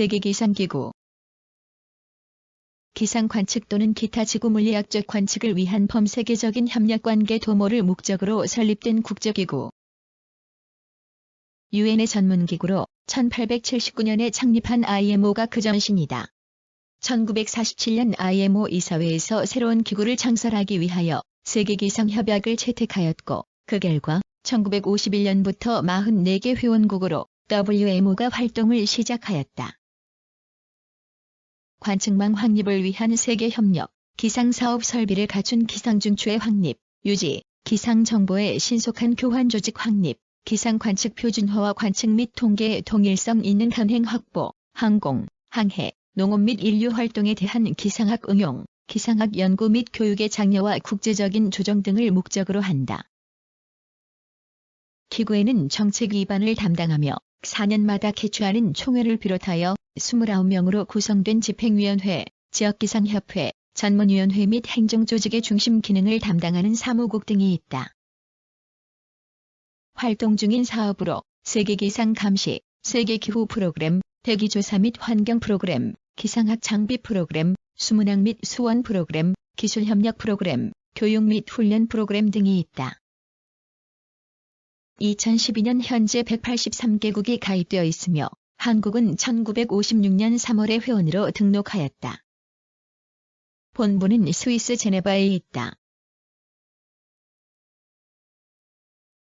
세계기상기구 기상 관측 또는 기타 지구 물리학적 관측을 위한 범세계적인 협력 관계 도모를 목적으로 설립된 국제기구. 유엔의 전문기구로 1879년에 창립한 IMO가 그 전신이다. 1947년 IMO 이사회에서 새로운 기구를 창설하기 위하여 세계기상협약을 채택하였고 그 결과 1951년부터 44개 회원국으로 WMO가 활동을 시작하였다. 관측망 확립을 위한 세계 협력, 기상사업 설비를 갖춘 기상중추의 확립, 유지, 기상정보의 신속한 교환 조직 확립, 기상관측 표준화와 관측 및 통계의 통일성 있는 간행 확보, 항공, 항해, 농업 및 인류 활동에 대한 기상학 응용, 기상학 연구 및 교육의 장려와 국제적인 조정 등을 목적으로 한다. 기구에는 정책 위반을 담당하며 4년마다 개최하는 총회를 비롯하여 29명으로 구성된 집행위원회, 지역기상협회, 전문위원회 및 행정조직의 중심 기능을 담당하는 사무국 등이 있다. 활동 중인 사업으로 세계기상 감시, 세계기후 프로그램, 대기조사 및 환경 프로그램, 기상학 장비 프로그램, 수문학 및 수원 프로그램, 기술협력 프로그램, 교육 및 훈련 프로그램 등이 있다. 2012년 현재 183개국이 가입되어 있으며 한국은 1956년 3월에 회원으로 등록하였다. 본부는 스위스 제네바에 있다.